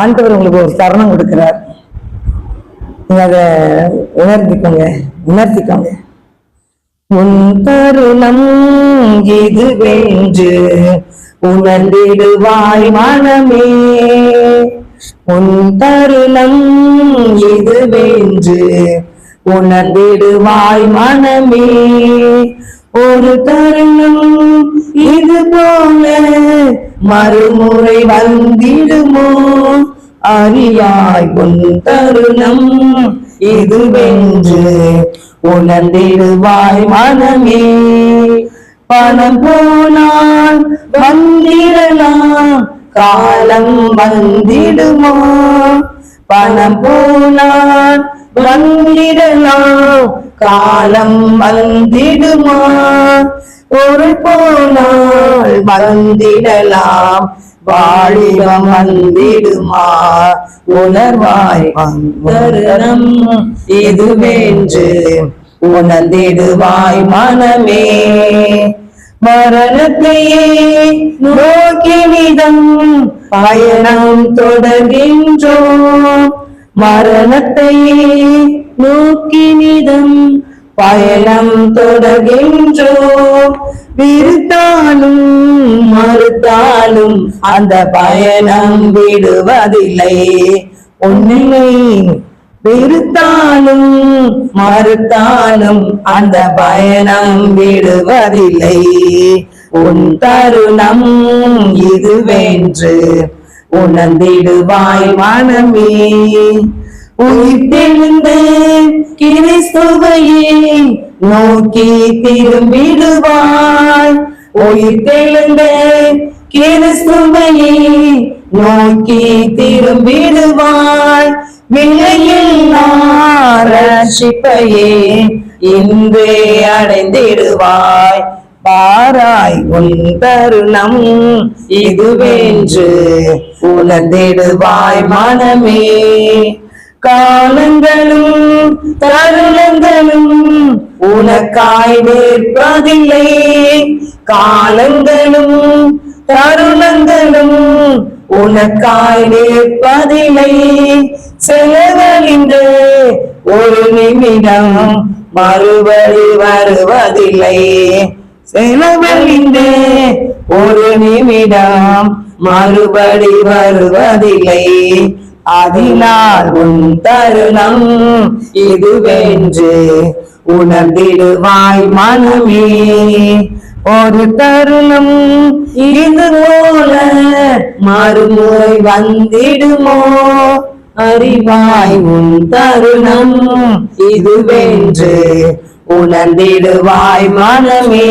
ஆண்டவர் உங்களுக்கு ஒரு தருணம் கொடுக்கிறார். நீங்க அதை உணர்த்திக்கோங்க உணர்த்திக்கோங்க. உன் தருணம் இது வென்று உணர்ந்திடுவாய் மனமே. உன் தருணம் இது வென்று உணர்ந்திடுவாய் மனமே. ஒரு தருணம் இது போல மறுமுறை வந்திடுமோ? அறியாய் உன் தருணம் இது வென்று உணர்ந்திடுவாய் மனமே. பணம் போனால் வந்திடலாம் காலம் வந்திடுமா? பணம் போனால் வந்திடலாம் காலம் வந்திடுமா? ஒரு போனால் வந்திடலாம். வாழிவம் வந்திடுமா? உணர்வாய் தருணம் இதுவென்று உணர்ந்திடுவாய் மனமே. மரணத்தையே நோக்கினிதம் பயணம் தொடர்கின்றோம். மரணத்தையே நோக்கினிதம் பயணம் தொடர்கின்றோம். விருத்தாலும் மறுத்தாலும் அந்த பயணம் விடுவதில்லை. உன்னை வெறுத்தாலும் மறுத்தாலும் அந்த பயணம் விடுவதில்லை. உன் தருணம் இதுவென்று உணர்ந்திடுவாய் மனமே. உயிர்த்தெழுந்து கிறிஸ்துவையே நோக்கி திரும்பிடுவாய். உயிர்த்தெழுந்து கிறிஸ்துவையே நோக்கி திரும்பிடுவாய். விலையில் இன்று அடைந்திடுவாய். பாராய் உன் தருணம் இதுவென்று உணர்ந்திடுவாய் மனமே. காலங்களும் தருணங்களும் உனக்காய் நிற்பதில்லை காலங்களும் தருணங்களும் உனக்காய் நிற்பதில்லை செலவழிந்து ஒரு நிமிடம் மறுபடி வருவதில்லை. செலவழிந்து ஒரு நிமிடம் மறுபடி வருவதில்லை. அதனால் உன் தருணம் இதுவென்று உணர்ந்திடுவாய் மனமே. ஒரு தருணம் இது போல மறுமுறை வந்திடுமோ? அறிவாய் உன் தருணம் இதுவென்று உணர்ந்திடுவாய் மனமே.